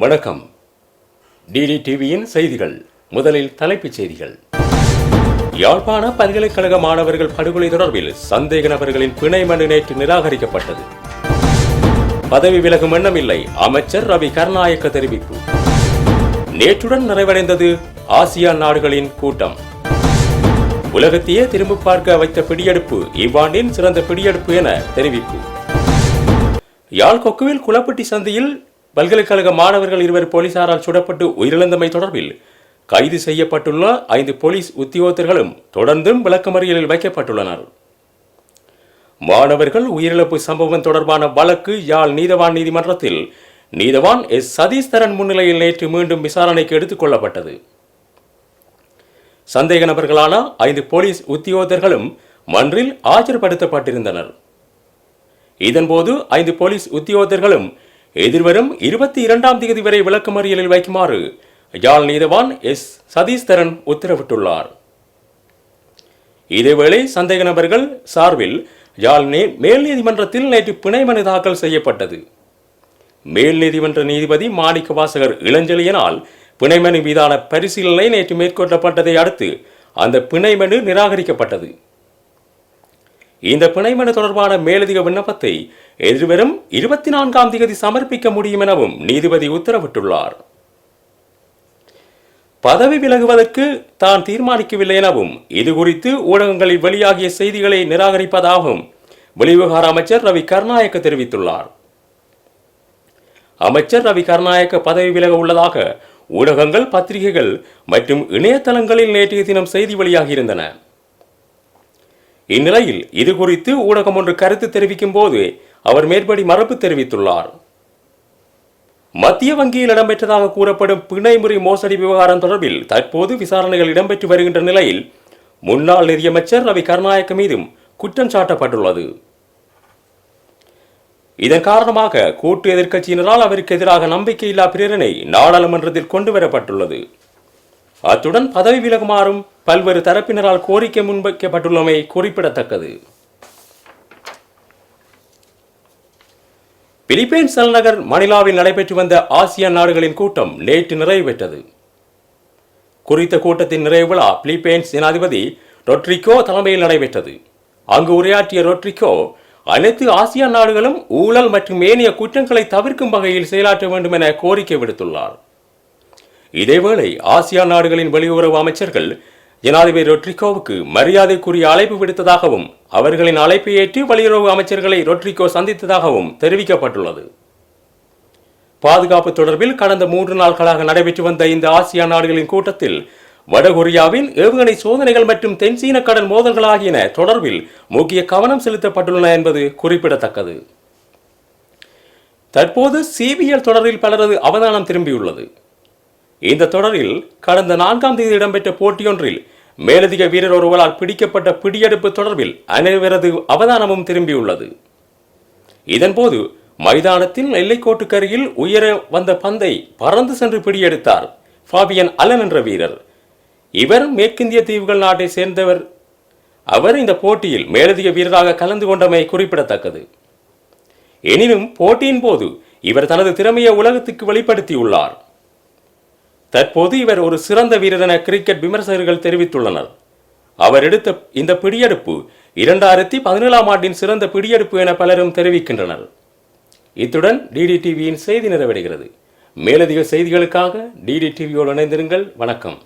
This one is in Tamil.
வணக்கம். டிடி டிவியின் செய்திகள். முதலில் தலைப்புச் செய்திகள். யாழ்ப்பாண பல்கலைக்கழக மாணவர்கள் படுகொலை தொடர்பில் சந்தேக நபர்களின் பிணை மனு நேற்று நிராகரிக்கப்பட்டது. பதவி விலகும் எண்ணமில்லை அமைச்சர் ரவி கருணாயக்க தெரிவிப்பு. நேற்றுடன் நிறைவடைந்தது ஆசியான் நாடுகளின் கூட்டம். உலகத்தையே திரும்பி பார்க்க வைத்த பிடியெடுப்பு இவ்வாண்டின் சிறந்த பிடியெடுப்பு என தெரிவிப்பு. யாழ் கொக்குவில் குளப்பட்டி சந்தையில் பல்கலைக்கழக மாணவர்கள் இருவர் போலீசாரால் சுடப்பட்டு உயிரிழந்தமை தொடர்பில் கைது செய்யப்பட்டுள்ள ஐந்து போலீஸ் உத்தியோகத்தர்களும் தொடர்ந்தும் விளக்கமறியலில் வைக்கப்பட்டுள்ளனர். மாணவர்கள் உயிரிழப்பு சம்பவம் தொடர்பான வழக்கு யாழ் நீதவான் நீதிமன்றத்தில் நீதவான் எஸ். சதீஸ்தரன் முன்னிலையில் நேற்று மீண்டும் விசாரணைக்கு எடுத்துக் கொள்ளப்பட்டது. சந்தேக நபர்களான ஐந்து போலீஸ் உத்தியோகத்தர்களும் மன்றில் ஆஜர்படுத்தப்பட்டிருந்தனர். இதன்போது ஐந்து போலீஸ் உத்தியோகத்தர்களும் எதிர்வரும் இருபத்தி இரண்டாம் தேதி வரை விளக்கமறியலில் வைக்குமாறு யாழ் நீதவான் எஸ். சதீஸ்தரன் உத்தரவிட்டுள்ளார். இதேவேளை சந்தேக நபர்கள் சார்பில் யாழ் மேல் நீதிமன்றத்தில் நேற்று பிணை மனு தாக்கல் செய்யப்பட்டது. மேல் நீதிமன்ற நீதிபதி மாணிக்க வாசகர் இளஞ்செழியனால் பிணை மனு மீதான பரிசீலனை நேற்று மேற்கொள்ளப்பட்டதை அடுத்து அந்த பிணை மனு நிராகரிக்கப்பட்டது. இந்த பிணை மனு தொடர்பான மேலதிக விண்ணப்பத்தை எதிர்வரும் இருபத்தி நான்காம் தேதி சமர்ப்பிக்க முடியும் எனவும் நீதிபதி உத்தரவிட்டுள்ளார். பதவி விலகுவதற்கு தான் தீர்மானிக்கவில்லை எனவும் இது குறித்து ஊடகங்களில் வெளியாகிய செய்திகளை நிராகரிப்பதாகவும் வெளிவிவகார அமைச்சர் ரவி கருணாயக்க தெரிவித்துள்ளார். அமைச்சர் ரவி கருணாயக்க பதவி விலக உள்ளதாக ஊடகங்கள் பத்திரிகைகள் மற்றும் இணையதளங்களில் நேற்றைய தினம் செய்தி வெளியாகியிருந்தன. இந்நிலையில் இது குறித்து ஊடகம் ஒன்று கருத்து தெரிவிக்கும் போது அவர் மேற்படி மறுப்பு தெரிவித்துள்ளார். மத்திய வங்கியில் இடம்பெற்றதாக கூறப்படும் பிணைமுறை மோசடி விவகாரம் தொடர்பில் தற்போது விசாரணைகள் இடம்பெற்று வருகின்ற நிலையில் முன்னாள் நிதியமைச்சர் ரவி கருணாயக்க மீதும் குற்றம் சாட்டப்பட்டுள்ளது. இதன் காரணமாக கூட்டு எதிர்க்கட்சியினரால் அவருக்கு எதிராக நம்பிக்கையில்லா பிரேரணை நாடாளுமன்றத்தில் கொண்டு வரப்பட்டுள்ளது அத்துடன் பதவி விலகுமாறும் பல்வேறு தரப்பினரால் கோரிக்கை முன்வைக்கப்பட்டுள்ளமை குறிப்பிடத்தக்கது. பிலிப்பைன்ஸ் தலைநகர் மணிலாவில் நடைபெற்று வந்த ஆசியான் நாடுகளின் கூட்டம் நேற்று நிறைவு பெற்றது குறித்த கூட்டத்தின் நிறைவு விழா பிலிப்பைன்ஸ் ஜனாதிபதி ரொட்ரிகோ தலைமையில் நடைபெற்றது. அங்கு உரையாற்றிய ரொட்ரிகோ அனைத்து ஆசியான் நாடுகளும் ஊழல் மற்றும் ஏனைய குற்றங்களை தவிர்க்கும் வகையில் செயலாற்ற வேண்டும் என கோரிக்கை விடுத்துள்ளார். இதேவேளை ஆசியான் நாடுகளின் வெளியுறவு அமைச்சர்கள் ஜனாதிபதி ரொட்ரிகோவுக்கு மரியாதைக்குரிய அழைப்பு விடுத்ததாகவும் அவர்களின் அழைப்பை ஏற்று வெளியுறவு அமைச்சர்களை ரொட்ரிகோ சந்தித்ததாகவும் தெரிவிக்கப்பட்டுள்ளது. பாதுகாப்பு தொடர்பில் கடந்த மூன்று நாட்களாக நடைபெற்று வந்த இந்த ஆசியா நாடுகளின் கூட்டத்தில் வடகொரியாவின் ஏவுகணை சோதனைகள் மற்றும் தென்சீன கடல் மோதல்கள் ஆகியன தொடர்பில் முக்கிய கவனம் செலுத்தப்பட்டுள்ளன என்பது குறிப்பிடத்தக்கது. தற்போது சிபிஎல் தொடரில் பலரது அவதானம் திரும்பியுள்ளது. இந்த தொடரில் கடந்த நான்காம் தேதி இடம்பெற்ற போட்டியொன்றில் மேலதிக வீரர் ஒருவரால் பிடிக்கப்பட்ட பிடியெடுப்பு தொடர்பில் அனைவரது அவதானமும் திரும்பியுள்ளது. இதன்போது மைதானத்தின் எல்லைக்கோட்டுக்கருகில் உயர வந்த பந்தை பறந்து சென்று பிடியெடுத்தார் ஃபாபியன் அலன் என்ற வீரர். இவர் மேற்கிந்திய தீவுகள் நாட்டை சேர்ந்தவர். அவர் இந்த போட்டியில் மேலதிக வீரராக கலந்து கொண்டமை குறிப்பிடத்தக்கது. எனினும் போட்டியின் போது இவர் தனது திறமையை உலகத்துக்கு வெளிப்படுத்தியுள்ளார். தற்போது இவர் ஒரு சிறந்த வீரர் என கிரிக்கெட் விமர்சகர்கள் தெரிவித்துள்ளனர். அவர் எடுத்த இந்த பிடியெடுப்பு இரண்டாயிரத்தி பதினேழாம் ஆண்டின் சிறந்த பிடியெடுப்பு என பலரும் தெரிவிக்கின்றனர். இத்துடன் டிடி டிவியின் செய்தி நிறைவடைகிறது. மேலதிக செய்திகளுக்காக டிடி டிவியோடு இணைந்திருங்கள். வணக்கம்.